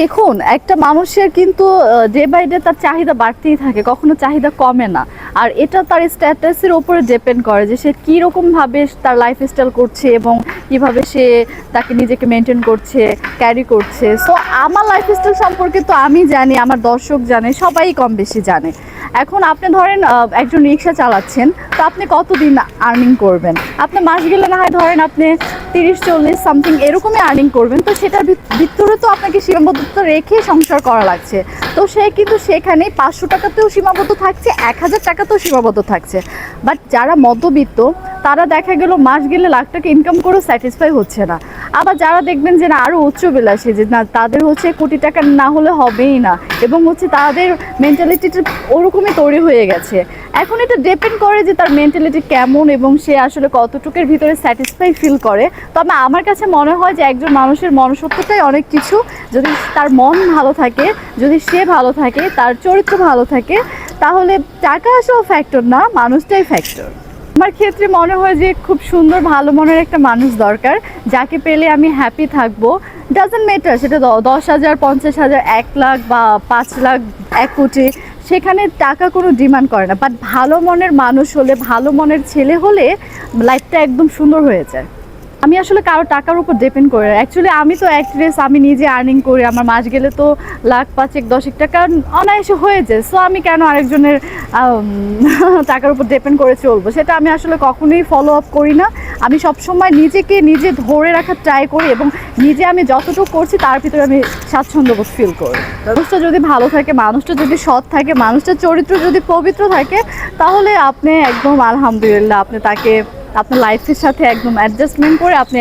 দেখুন, একটা মানুষের কিন্তু ডে বাই ডে তার চাহিদা বাড়তেই থাকে, কখনো চাহিদা কমে না। আর এটা তার স্ট্যাটাসের উপরে ডিপেন্ড করে যে সে কীরকমভাবে তার লাইফ স্টাইল করছে এবং কীভাবে সে তাকে নিজেকে মেনটেন করছে ক্যারি করছে। সো আমার লাইফ স্টাইল সম্পর্কে তো আমি জানি, আমার দর্শক জানে, সবাই কম বেশি জানে। এখন আপনি ধরেন একজন রিক্সা চালাচ্ছেন, তো আপনি কতদিন আর্নিং করবেন? আপনি মাস গেলে না হয় ধরেন আপনি তিরিশ, চল্লিশ সামথিং এরকমই আর্নিং করবেন। তো সেটার ভিত- ভিতরে তো আপনাকে সীমাবদ্ধতা রেখে সংসার করা লাগছে। তো সে কিন্তু সেখানে পাঁচশো টাকাতেও সীমাবদ্ধ থাকছে, এক হাজার টাকাতেও সীমাবদ্ধ থাকছে। বাট যারা মধ্যবিত্ত তারা দেখা গেল মাস গেলে লাখ টাকা ইনকাম করেও স্যাটিসফাই হচ্ছে না। আবার যারা দেখবেন যে না আরও উচ্চ বিলাসী যে না, তাদের হচ্ছে কোটি টাকা না হলে হবেই না। এবং হচ্ছে তাদের মেন্টালিটিটা ওরকমই তৈরি হয়ে গেছে। এখন এটা ডিপেন্ড করে যে তার মেন্টালিটি কেমন এবং সে আসলে কতটুকের ভিতরে স্যাটিসফাই ফিল করে। তবে আমার কাছে মনে হয় যে একজন মানুষের মনুষ্যত্বটাই অনেক কিছু। যদি তার মন ভালো থাকে, যদি সে ভালো থাকে, তার চরিত্র ভালো থাকে, তাহলে টাকা আসলে ফ্যাক্টর না, মানুষটাই ফ্যাক্টর আমার ক্ষেত্রে মনে হয় যে খুব সুন্দর, ভালো মনের একটা মানুষ দরকার। যাকে পেলে আমি হ্যাপি থাকব। ডাজেন্ট ম্যাটার সেটা দশ হাজার, পঞ্চাশ হাজার, এক লাখ বা পাঁচ লাখ, এক কোটি, সেখানে টাকা কোনো ডিমান্ড করে না। বাট ভালো মনের মানুষ হলে, ভালো মনের ছেলে হলে লাইফটা একদম সুন্দর হয়ে যায়। আমি আসলে কারও টাকার উপর ডিপেন্ড করি অ্যাকচুয়ালি আমি তো অ্যাক্ট্রেস আমি নিজে আর্নিং করি, আমার মাস গেলে তো লাখ পাঁচেক, দশেক টাকা অনায়াসে হয়ে যায়। সো আমি কেন আরেকজনের টাকার উপর ডিপেন্ড করে চলবো? সেটা আমি আসলে কখনোই ফলো আপ করি না। আমি সবসময় নিজেকে নিজে ধরে রাখার ট্রাই করি এবং নিজে আমি যতটুকু করছি, তার ভিতরে আমি স্বাচ্ছন্দ্যবোধ ফিল করি। মানুষটা যদি ভালো থাকে, মানুষটা যদি সৎ থাকে, মানুষটার চরিত্র যদি পবিত্র থাকে, তাহলে আপনি একদম আলহামদুলিল্লাহ, আপনি তাকে আপনার লাইফের সাথে একদম অ্যাডজাস্টমেন্ট করে আপনি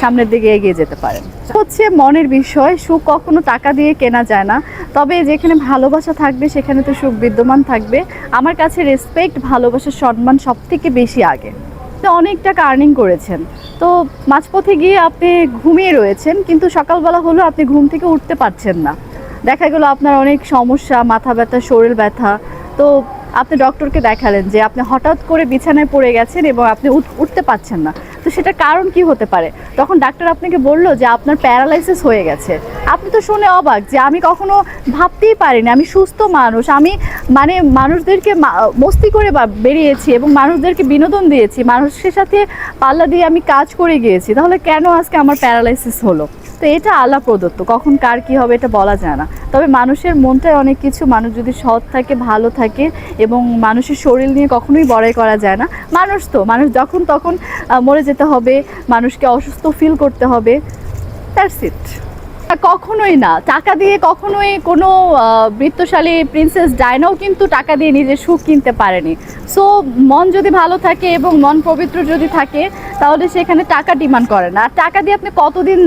সামনের দিকে এগিয়ে যেতে পারেন। হচ্ছে মনের বিষয়, সুখ কখনো টাকা দিয়ে কেনা যায় না। তবে যেখানে ভালোবাসা থাকবে, সেখানে তো সুখ বিদ্যমান থাকবে। আমার কাছে রেসপেক্ট ভালোবাসা, সম্মান সব থেকে বেশি আগে। অনেক টাকা আর্নিং করেছেন। তো মাঝপথে গিয়ে আপনি ঘুমিয়ে রয়েছেন, কিন্তু সকালবেলা হলেও আপনি ঘুম থেকে উঠতে পারছেন না। দেখা গেলো আপনার অনেক সমস্যা, মাথা ব্যথা, শরীর ব্যথা। তো আপনি ডক্টরকে দেখালেন যে আপনি হঠাৎ করে বিছানায় পড়ে গেছেন এবং আপনি উঠ- উঠতে পারছেন না। তো সেটার কারণ কি হতে পারে? তখন ডাক্তার আপনাকে বলল যে আপনার প্যারালাইসিস হয়ে গেছে। আপনি তো শুনে অবাক যে আমি কখনো ভাবতেই পারিনি। আমি সুস্থ মানুষ, আমি মানে মানুষদেরকে মস্তি করে বেরিয়েছি এবং মানুষদেরকে বিনোদন দিয়েছি। মানুষের সাথে পাল্লা দিয়ে আমি কাজ করে গিয়েছি। তাহলে কেন আজকে আমার প্যারালাইসিস হলো? তো এটা আল্লাহ প্রদত্ত। কখন কার কি হবে এটা বলা যায় না। তবে মানুষের মনটায় অনেক কিছু, মানুষ যদি সৎ থাকে, ভালো থাকে এবং মানুষের শরীর নিয়ে কখনোই বড়াই করা যায় না। মানুষ তো, মানুষ যখন তখন মরে যেতে হবে, মানুষকে অসুস্থ ফিল করতে হবে। দ্যাটস ইট কখনোই না। টাকা দিয়ে কখনোই কোনো বৃত্তশালী প্রিন্সেস ডায়নাও কিন্তু টাকা দিয়ে নিজের সুখ কিনতে পারেনি। সো মন যদি ভালো থাকে এবং মন পবিত্র যদি থাকে, তাহলে সেখানে টাকা ডিমান্ড করে না। আর টাকা দিয়ে আপনি কতদিন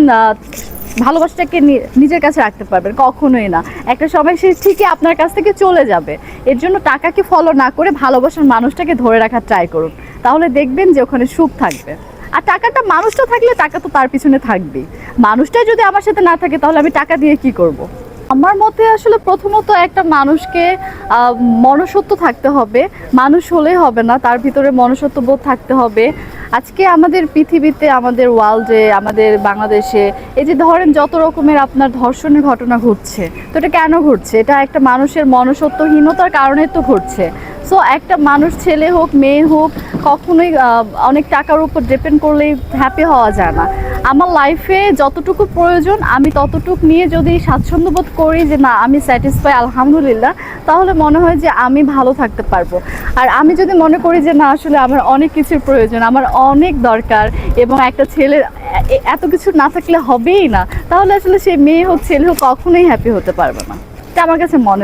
ভালোবাসাটাকে নিজের কাছে রাখতে পারবেন? কখনোই না। একটা সময় সে ঠিকই আপনার কাছ থেকে চলে যাবে। এর জন্য টাকাকে ফলো না করে ভালোবাসার মানুষটাকে ধরে রাখার ট্রাই করুন। তাহলে দেখবেন যে ওখানে সুখ থাকবে। আর টাকাটা মানুষটা থাকলে টাকা তো তার পিছনে থাকবে। মানুষটা যদি আমার সাথে না থাকে, তাহলে আমি টাকা দিয়ে কি করব। আমার মতে আসলে প্রথমত একটা মানুষকে মনসত্ব থাকতে হবে। মানুষ হলেই হবে না, তার ভিতরে মনসত্ব বোধ থাকতে হবে। আজকে আমাদের পৃথিবীতে, আমাদের ওয়ার্ল্ডে আমাদের বাংলাদেশে, এই যে ধরেন যত রকমের আপনার ধর্ষণের ঘটনা ঘটছে, তো এটা কেন ঘটছে? এটা একটা মানুষের মনুষ্যত্বহীনতার কারণে তো ঘটছে। সো একটা মানুষ ছেলে হোক, মেয়ে হোক, কখনোই অনেক টাকার উপর ডিপেন্ড করলেই হ্যাপি হওয়া যায় না। আমার লাইফে যতটুকু প্রয়োজন, আমি ততটুক নিয়ে যদি স্বাচ্ছন্দ্য বোধ করি যে, না, আমি স্যাটিসফাই আলহামদুলিল্লাহ। তাহলে মনে হয় যে আমি ভালো থাকতে পারব। আর আমি যদি মনে করি যে না, আসলে আমার অনেক কিছুর প্রয়োজন, আমার অনেক দরকার এবং একটা ছেলের এত কিছু না থাকলে হবেই না, তাহলে আসলে সে মেয়ে হোক, ছেলে হোক, কখনোই হ্যাপি হতে পারবে না। এটা আমার কাছে মনে